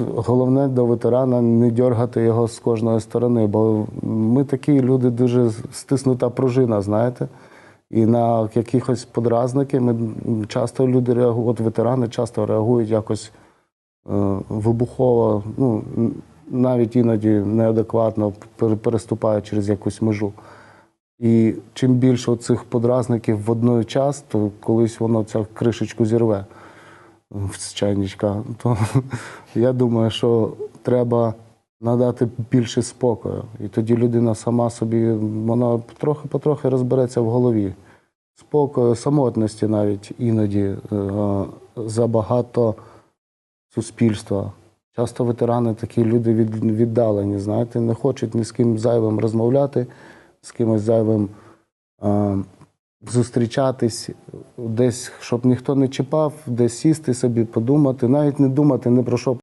головне до ветерана не дергати його з кожної сторони, бо ми такі люди дуже стиснута пружина, знаєте. І на якихось подразники ми часто люди реагують, от ветерани часто реагують якось е, вибухово, ну навіть іноді неадекватно переступають через якусь межу. І чим більше цих подразників в одной час, то колись воно цю кришечку зірве з чайничка. То я думаю, що треба надати більше спокою. І тоді людина сама собі, вона потрохи-потрохи розбереться в голові. Спокою, самотності навіть іноді е, забагато суспільства. Часто ветерани такі люди від, віддалені, знаєте, не хочуть ні з ким зайвим розмовляти, з кимось зайвим е, зустрічатись, десь, щоб ніхто не чіпав, десь сісти собі, подумати, навіть не думати не про що